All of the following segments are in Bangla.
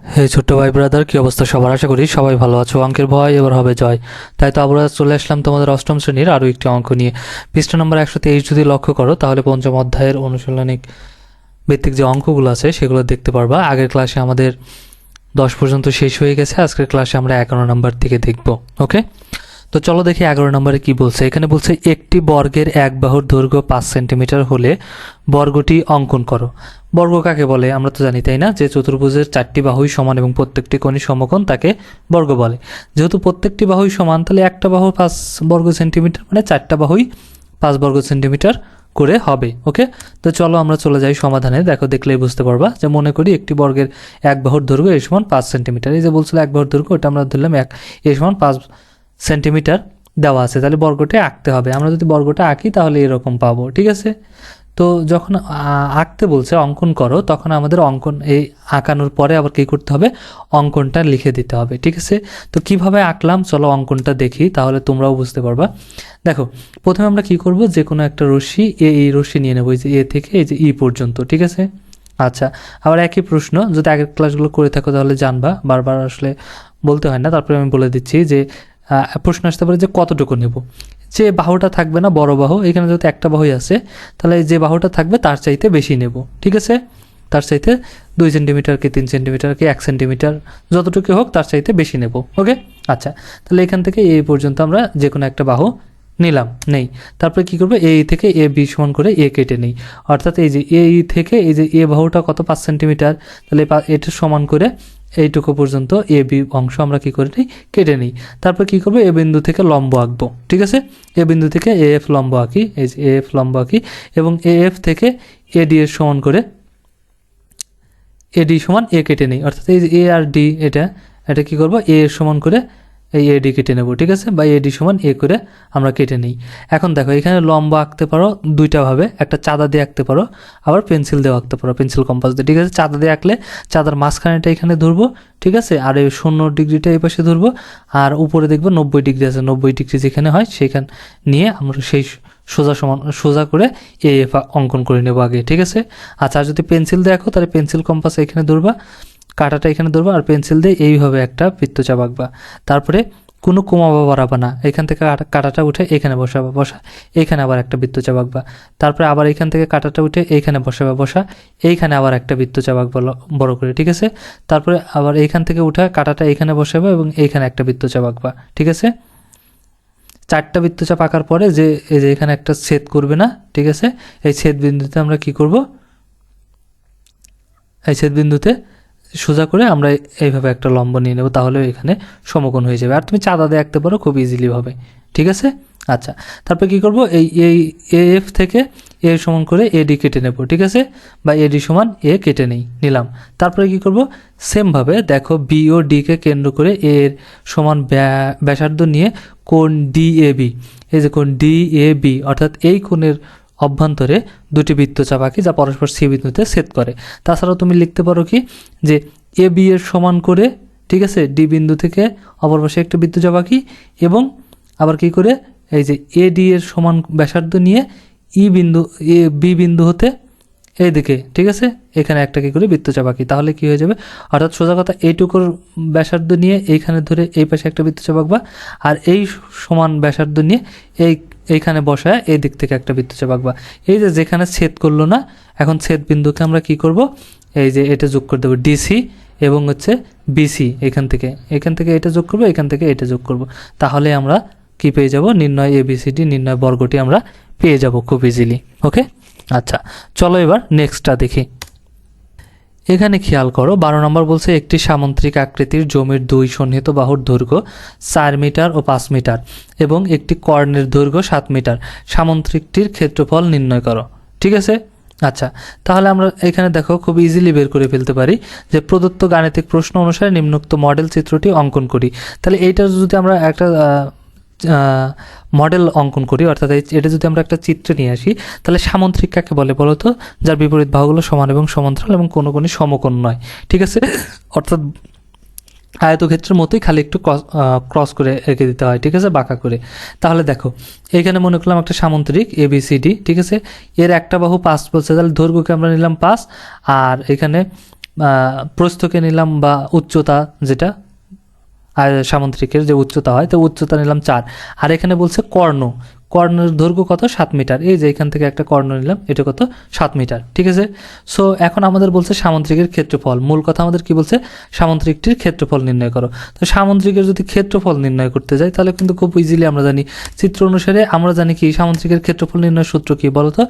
হে ছোট্ট ভাই ব্রাদার কি অবস্থা সবার? আশা করি সবাই ভালো আছো। অঙ্কের ভয় এবার হবে জয়। তাই তো আবার চলে আসলাম তোমাদের অষ্টম শ্রেণির আরও একটি অঙ্ক নিয়ে। পৃষ্ঠা নম্বর একশো তেইশ যদি লক্ষ্য করো, তাহলে পঞ্চম অধ্যায়ের অনুশীলনিক ভিত্তিক যে অঙ্কগুলো আছে, সেগুলো দেখতে পারবা। আগের ক্লাসে আমাদের দশ পর্যন্ত শেষ হয়ে গেছে। আজকের ক্লাসে আমরা এগারো নম্বর থেকে দেখব ওকে তো চলো দেখি এগারো নম্বরে কি বলছে। এখানে বলছে, একটি বর্গের এক বাহুর দৈর্ঘ্য পাঁচ সেন্টিমিটার হলে বর্গটি অঙ্কন করো। বর্গ কাকে বলে? আমরা তো জানি, তাই না? যে চতুর্ভুজের চারটি বাহুই সমান এবং প্রত্যেকটি কোণই সমকোণ তাকে বর্গ বলে। যেহেতু প্রত্যেকটি বাহুই সমান, তাহলে একটা বাহু পাঁচ বর্গ সেন্টিমিটার মানে চারটা বাহুই পাঁচ বর্গ সেন্টিমিটার করে হবে, ওকে? তো চলো আমরা চলে যাই সমাধানে। দেখো, দেখলেই বুঝতে পারবা যে মনে করি একটি বর্গের এক বাহুর দৈর্ঘ্য এই সমান পাঁচ সেন্টিমিটার। এই যে বলছিল এক বাহুর দৈর্ঘ্য, ওটা আমরা ধরলাম এক। এই সমান পাঁচ সেন্টিমিটার দেওয়া আছে, তাহলে বর্গটা আঁকতে হবে। আমরা যদি বর্গটা আঁকি, তাহলে এরকম পাবো, ঠিক আছে? তো যখন আঁকতে বলছে, অঙ্কন করো, তখন আমাদের অঙ্কন, এই আঁকানোর পরে আবার কী করতে হবে? অঙ্কনটা লিখে দিতে হবে, ঠিক আছে? তো কীভাবে আঁকলাম? চলো অঙ্কনটা দেখি, তাহলে তোমরাও বুঝতে পারবা। দেখো, প্রথমে আমরা কি করব? যে কোনো একটা রশ্মি, এ, এই রশ্মি নিয়ে নেব, এই যে এ থেকে, এই যে ই পর্যন্ত, ঠিক আছে? আচ্ছা আবার একই প্রশ্ন, যদি আগের ক্লাসগুলো করে থাকো, তাহলে জানবা, বারবার আসলে বলতে হয় না, তারপরে আমি বলে দিচ্ছি যে প্রশ্ন আসতে পারে যে কতটুকু নেব? যে বাহুটা থাকবে না, বড় বাহু, এখানে যেহেতু একটা বাহুই আছে, তাহলে যে বাহুটা থাকবে তার চাইতে বেশি নেব, ঠিক আছে? তার চাইতে দুই সেন্টিমিটার কি তিন সেন্টিমিটার কি এক সেন্টিমিটার যতটুকু হোক তার চাইতে বেশি নেব ওকে আচ্ছা তাহলে এখান থেকে এই পর্যন্ত আমরা যে কোনো একটা বাহু নিলাম, নেই। তারপরে কি করব? এই থেকে এ বি সমান করে এ কেটে নেই। অর্থাৎ এই যে এই থেকে এই যে এ বাহুটা কত? পাঁচ সেন্টিমিটার তাহলে এটা সমান করে এইটুকু পর্যন্ত এ, বি অংশ আমরা কি করে নিই? কেটে নিই। তারপর কি করব? এ বিন্দু থেকে লম্ব আঁকবো। ঠিক আছে? এ বিন্দু থেকে এ এফ লম্ব আঁকি, এই যে এ এফ লম্ব আঁকি এবং এ এফ থেকে এ ডি এর সমান করে এ ডি সমান এ কেটে নিই। অর্থাৎ এই যে এ আর ডি এটা এটা কি করব? এ এর সমান করে এই এডি কেটে নেব, ঠিক আছে? বা এ ডি সমান এ করে আমরা কেটে নিই। এখন দেখো, এখানে লম্বা আঁকতে পারো দুইটাভাবে একটা চাঁদা দিয়ে আঁকতে পারো, আবার পেন্সিল দিয়ে আঁকতে পারো, পেন্সিল কম্পাস দিয়ে, ঠিক আছে? চাঁদা দিয়ে আঁকলে চাঁদার মাঝখানেটা এখানে ধরবো, ঠিক আছে? আর এই শূন্য ডিগ্রিটা এই পাশে ধরবো, আর উপরে দেখব নব্বই ডিগ্রি আছে, নব্বই ডিগ্রি যেখানে হয় সেখান নিয়ে আমরা সেই সোজা সমান, সোজা করে এ অঙ্কন করে নেব আগে, ঠিক আছে? আচ্ছা যদি পেন্সিল দেখো, তাহলে পেন্সিল কম্পাস এখানে ধরবা কাঁটাটা এখানে ধরবা আর পেন্সিল দিয়ে এইভাবে একটা বৃত্তচাপ আঁকবা। তারপরে কোনো কোমাবা বাড়াবা না। এখান থেকে কাটা- কাঁটাটা উঠে এখানে বসাবা, বসা। এইখানে আবার একটা বৃত্তচাপ আঁকবা। তারপরে আবার এখান থেকে কাঁটাটা উঠে এইখানে বসাবা, বসা। এইখানে আবার একটা বৃত্তচাপ আঁকবা বড় করে, ঠিক আছে? তারপরে আবার এইখান থেকে উঠে কাঁটাটা এইখানে বসাবা এবং এইখানে একটা বৃত্তচাপ আঁকবা, ঠিক আছে? চারটা বৃত্তচাপ আঁকার পরে যে, এই যে এখানে একটা ছেদ করবে না, ঠিক আছে? এই ছেদ বিন্দুতে আমরা কি করব? এই ছেদ বিন্দুতে সোজা করে আমরা এইভাবে একটা লম্ব নিয়ে নেব, তাহলে এখানে সমকোণ হয়ে যাবে। আর তুমি চাঁদা দিয়ে আঁকতে পারো খুব ইজিলি হবে ঠিক আছে? আচ্ছা তারপর কি করব? এই এই এফ থেকে এ সমান করে এডি কেটে নেব, ঠিক আছে? বা এডি সমান এ কেটে নেই, নিলাম। তারপরে কি করব? সেমভাবে দেখো বি ও ডিকে কেন্দ্র করে এ এর সমান ব্যা- ব্যাসার্ধ নিয়ে কোন ডি এ বি। এই যে কোন ডি এ বি, অর্থাৎ এই কোণের অভ্যন্তরে দুটি বৃত্তচাপ আঁকি যা পরস্পর সি বিন্দুতে ছেদ করে। তাছাড়াও তুমি লিখতে পারো কি যে এ, বি এর সমান করে, ঠিক আছে, ডি বিন্দু থেকে অপর পাশে একটা বৃত্তচাপ আঁকি এবং আবার কি করে, এই যে এ, ডি এর সমান ব্যাসার্ধ নিয়ে ই বিন্দু, এ, বি বিন্দু হতে এইদিকে, ঠিক আছে, এখানে একটা কি করে বৃত্তচাপ আঁকি, তাহলে কি হয়ে যাবে? অর্থাৎ সোজা কথা, এইটুকুর ব্যাসার্ধ নিয়ে এইখানে ধরে এই পাশে একটা বৃত্তচাপ আঁকবা, আর এই সমান ব্যাসার্ধ নিয়ে এই এইখানে বসায় এই দিক থেকে একটা বৃত্তচাপ আঁকবা। এই যে যেখানে ছেদ করল না, এখন ছেদ বিন্দুকে আমরা কি করব? এই যে এটা যোগ করে দেবো ডিসি এবং হচ্ছে বিসি এখান থেকে। এখান থেকে এটা যোগ করব, এখান থেকে এটা যোগ করব। তাহলে আমরা কি পেয়ে যাব? নির্ণয় এ এবিসিডি নির্ণয় বর্গটি আমরা পেয়ে যাব খুব ইজিলি ওকে আচ্ছা চলো এবার নেক্সটটা দেখি। এখানে খেয়াল করো, বারো নম্বর বলছে একটি সামন্ত্রিক আকৃতির জমির দুই সন্নিহিত বাহুর দৈর্ঘ্য চার মিটার ও পাঁচ মিটার এবং একটি কর্ণের দৈর্ঘ্য সাত মিটার। সামন্ত্রিকটির ক্ষেত্রফল নির্ণয় করো। ঠিক আছে? আচ্ছা তাহলে আমরা এখানে দেখো, খুব ইজিলি বের করে ফেলতে পারি যে প্রদত্ত গাণিতিক প্রশ্ন অনুসারে নিম্নোক্ত মডেল চিত্রটি অঙ্কন করি। তাহলে এইটার যদি আমরা একটা মডেল অঙ্কন করি, অর্থাৎ এটা যদি আমরা একটা চিত্রে নিয়ে আসি, তাহলে সামন্ত্রিক কাকে বলে বলো তো? যার বিপরীত বাহুগুলো সমান এবং সমান্তরাল এবং কোনো কোনো সমকোণ নয়, ঠিক আছে? অর্থাৎ আয়তক্ষেত্রের মতোই খালি একটু ক্রস করে এঁকে দিতে হয়, ঠিক আছে? বাঁকা করে। তাহলে দেখো, এখানে মনে করলাম একটা সামন্ত্রিক এ বি সি ডি ঠিক আছে? এর একটা বাহু পাঁচ বলছে, তাহলে দৈর্ঘ্যকে আমরা নিলাম পাঁচ, আর এখানে প্রস্থকে নিলাম বা উচ্চতা যেটা সামুদ্রিকের যে উচ্চতা হয় তো উচ্চতা নিলাম চার। আর এখানে বলছে কর্ণ। কর্ণের দৈর্ঘ্য কত? সাত মিটার। এই যে এখান থেকে একটা কর্ণ নিলাম, এটা কত? সাত মিটার। ঠিক আছে? সো এখন আমাদের বলছে সামুদ্রিকের ক্ষেত্রফল। মূল কথা আমাদের কি বলছে? সামুদ্রিকটির ক্ষেত্রফল নির্ণয় করো। তো সামুদ্রিকের যদি ক্ষেত্রফল নির্ণয় করতে যাই, তাহলে কিন্তু খুব ইজিলি আমরা জানি। চিত্র অনুসারে আমরা জানি কি? সামুদ্রিকের ক্ষেত্রফল নির্ণয় সূত্র কি বলতো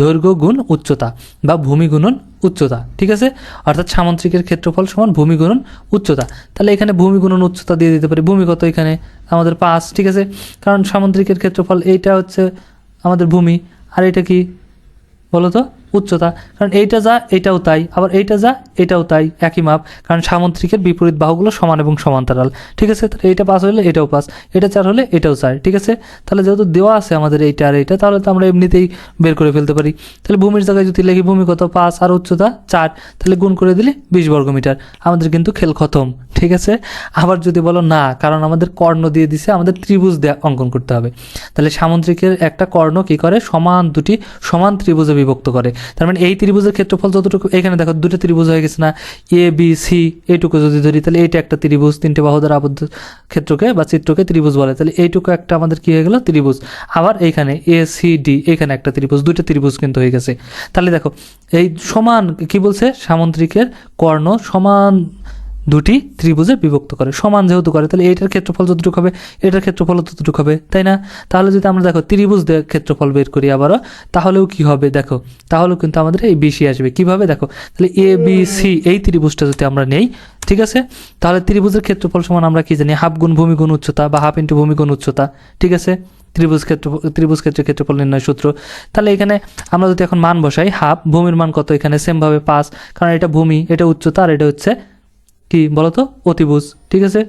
দৈর্ঘ্য গুণ উচ্চতা বা ভূমি গুণন উচ্চতা। ঠিক আছে? অর্থাৎ সামুদ্রিকের ক্ষেত্রফল সমান ভূমি গুণন উচ্চতা। তাহলে এখানে ভূমি গুণন উচ্চতা দিয়ে দিতে পারি। ভূমি কত এখানে? আমাদের পাঁচ। ঠিক আছে? কারণ সামুদ্রিকের ক্ষেত্রফল এইটা হচ্ছে আমাদের ভূমি। আর এটা কি বলো তো উচ্চতা। কারণ এইটা যা, এটাও তাই। আবার এইটা যা, এটাও তাই। একই মাপ। কারণ সামুদ্রিকের বিপরীত বাহুগুলো সমান এবং সমান্তরাল। ঠিক আছে? তাহলে এইটা পাস হলে এটাও পাস। এটা চার হলে এটাও চার। ঠিক আছে? তাহলে যেহেতু দেওয়া আছে আমাদের এইটা আর এইটা, তাহলে তো আমরা এমনিতেই বের করে ফেলতে পারি। তাহলে ভূমির জায়গায় যদি লেখি ভূমি কত? পাঁচ আর উচ্চতা চার। তাহলে গুণ করে দিলে বিশ বর্গমিটার। আমাদের কিন্তু খেল খতম। ঠিক আছে? আবার যদি বলো না, কারণ আমাদের কর্ণ দিয়ে দিছে, আমাদের ত্রিভুজ দেয়া অঙ্কন করতে হবে। তাহলে সামুদ্রিকের একটা কর্ণ কি করে? সমান দুটি সমান ত্রিভুজে বিভক্ত করে। তার মানে এই ত্রিভুজের ক্ষেত্রফল যতটুকু, এখানে দেখো দুটো ত্রিভুজ হয়ে গেছে না? এ বি সি এইটুকু যদি ধরি, তাহলে এইটা একটা ত্রিভুজ, তিনটে বাহু দ্বারা আবদ্ধ ক্ষেত্রকে বা চিত্রকে ত্রিভুজ বলে। তাহলে এইটুকু একটা আমাদের কি হয়ে গেল? ত্রিভুজ। আবার এইখানে এ সি ডি এখানে একটা ত্রিভুজ, দুইটা ত্রিভুজ কিন্তু হয়ে গেছে। তাহলে দেখো, এই সমান কি বলছে? সামন্ত্রিকের কর্ণ সমান দুটি ত্রিভুজে বিভক্ত করে। সমান যেহেতু করে, তাহলে এইটার ক্ষেত্রফল যতটুকু হবে, এটার ক্ষেত্রফল ততটুকু হবে, তাই না? তাহলে যদি আমরা দেখো ত্রিভুজ ক্ষেত্রফল বের করি আবারও, তাহলেও কি হবে দেখো, তাহলেও কিন্তু আমাদের এই বিসি আসবে। কীভাবে দেখো? তাহলে এ বি সি এই ত্রিভুজটা যদি আমরা নেই, ঠিক আছে? তাহলে ত্রিভুজের ক্ষেত্রফল সমান আমরা কি জানি, হাফ গুণ ভূমি গুণ উচ্চতা বা হাফ ইন্টু ভূমি গুণ উচ্চতা, ঠিক আছে? ত্রিভুজ ক্ষেত্র, ত্রিভুজ ক্ষেত্রের ক্ষেত্রফল নির্ণয় সূত্র। তাহলে এখানে আমরা যদি এখন মান বসাই, হাফ, ভূমির মান কত এখানে? সেমভাবে পাঁচ, কারণ এটা ভূমি, এটা উচ্চতা, আর এটা হচ্ছে কি বলতো? অতিভুজ, ঠিক আছে?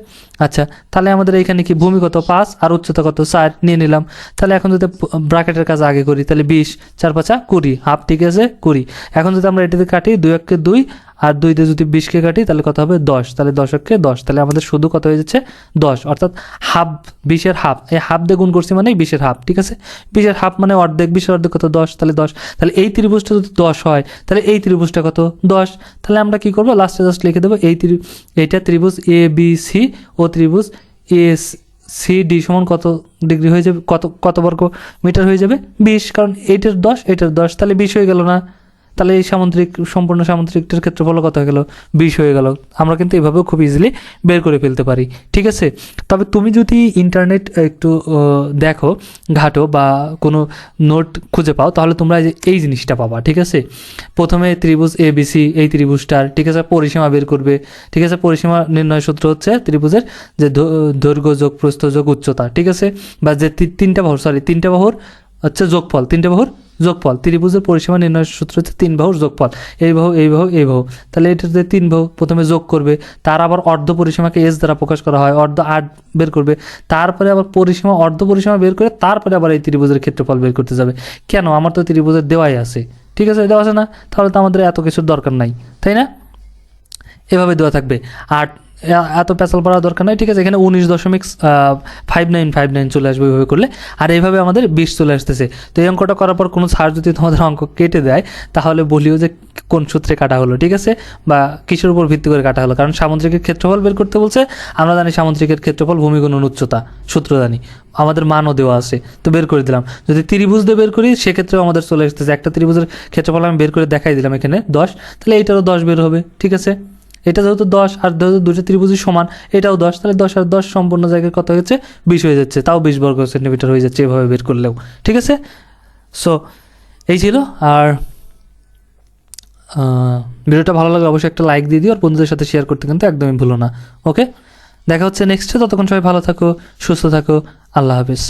আচ্ছা তাহলে আমাদের এখানে কি ভূমি কত পাঁচ আর উচ্চতা কত? চার নিয়ে নিলাম। তাহলে এখন যদি ব্রাকেটের কাজ আগে করি, তাহলে বিশ, চার পাঁচা কুড়ি, হাফ, ঠিক আছে? কুড়ি। এখন যদি আমরা এটিতে কাটি, দুই এককে দুই আর দুই দিয়ে যদি বিশকে কাটি, তাহলে কত হবে? দশ। তাহলে দশককে দশ। তাহলে আমাদের শুধু কত হয়ে যাচ্ছে? দশ। অর্থাৎ হাফ, বিশের হাফ। এই হাফ দিয়ে গুণ করছি মানে বিশের হাফ, ঠিক আছে? বিশের হাফ মানে অর্ধেক, বিশের অর্ধেক কত? দশ। তাহলে দশ। তাহলে এই ত্রিভুজটা যদি দশ হয়, তাহলে এই ত্রিভুজটা কত? দশ। তাহলে আমরা কি করব? লাস্টে জাস্ট লিখে দেবো, এই ত্রি এইটা ত্রিভুজ এ বি সি ও ত্রিভুজ এ সি ডি সমান কত ডিগ্রি হয়ে যাবে? কত কত বর্গ মিটার হয়ে যাবে? বিশ। কারণ এইটার দশ এইটার দশ। তাহলে বিশ হয়ে গেল না। তাহলে এই সামুদ্রিক, সম্পূর্ণ সামুদ্রিকটার ক্ষেত্রফল কত গেল বিশ হয়ে গেল। আমরা কিন্তু এভাবেও খুব ইজিলি বের করে ফেলতে পারি। ঠিক আছে? তবে তুমি যদি ইন্টারনেট একটু দেখো, ঘাটো বা কোনো নোট খুঁজে পাও, তাহলে তোমরা এই জিনিসটা পাবা, ঠিক আছে? প্রথমে ত্রিভুজ এ বি সি এই ত্রিভুজটার, ঠিক আছে, পরিসীমা বের করবে। ঠিক আছে, পরিসীমা নির্ণয় সূত্র হচ্ছে ত্রিভুজের যে দৈর্ঘ্য যোগ প্রস্থ যোগ উচ্চতা, ঠিক আছে? বা যে তিনটা বাহুর সরি তিনটা বাহুর হচ্ছে যোগফল, তিনটে বাহুর যোগফল। ত্রিভুজের পরিসীমা নির্ণয় সূত্র হচ্ছে তিন বাহুর যোগফল। এই বাহু এই বাহু এই বাহু। তাহলে এটাতে তিন বাহু। প্রথমে যোগ করবে। তার আবার অর্ধ পরিসীমাকে এস দ্বারা প্রকাশ করা হয়। অর্ধ আট বের করবে। তারপরে আবার পরিসীমা, অর্ধ পরিসীমা বের করে তারপরে আবার এই ত্রিভুজের ক্ষেত্রফল বের করতে যাবে। কেন? আমার তো ত্রিভুজের দেওয়াই আছে। ঠিক আছে? দেওয়া আছে না? তাহলে তো আমাদের এত কিছুর দরকার নাই। তাই না? এভাবে দেওয়া থাকবে। আর এত পেঁচাল পড়ার দরকার নাই, ঠিক আছে? এখানে উনিশ দশমিক ফাইভ নাইন ফাইভ নাইন চলে আসবে এইভাবে করলে। আর এইভাবে আমাদের বিশ চলে আসতেছে। তো এই অঙ্কটা করার পর কোনো ছাড় যদি তোমাদের অঙ্ক কেটে দেয়, তাহলে বলিও যে কোন সূত্রে কাটা হলো, ঠিক আছে? বা কিসের উপর ভিত্তি করে কাটা হলো? কারণ সামুদ্রিকের ক্ষেত্রফল বের করতে বলছে, আমরা জানি সামুদ্রিকের ক্ষেত্রফল ভূমিগুণন উচ্চতা, সূত্র জানি। আমাদের মানও দেওয়া আছে, তো বের করে দিলাম। যদি ত্রিভুজ দিয়ে বের করি, সেক্ষেত্রেও আমাদের চলে আসতেছে। একটা ত্রিভুজের ক্ষেত্রফল আমি বের করে দেখাই দিলাম এখানে দশ, তাহলে এইটারও দশ বের হবে, ঠিক আছে? এটা যেহেতু দশ আর যেহেতু দুটো ত্রিভুজই সমান, এটাও দশ, তাহলে দশ আর দশ সম্পূর্ণ জায়গায় কত হয়েছে? বিশ হয়ে যাচ্ছে। তাও বিশ বর্গ সেন্টিমিটার হয়ে যাচ্ছে এভাবে বের করলেও। ঠিক আছে? সো এই ছিল। আর ভিডিওটা ভালো লাগলে অবশ্যই একটা লাইক দিয়ে দিও আর বন্ধুদের সাথে শেয়ার করতে কিন্তু একদমই ভুলো না। ওকে দেখা হচ্ছে নেক্সটে ততক্ষণ সবাই ভালো থাকো, সুস্থ থাকো। আল্লাহ হাফিজ।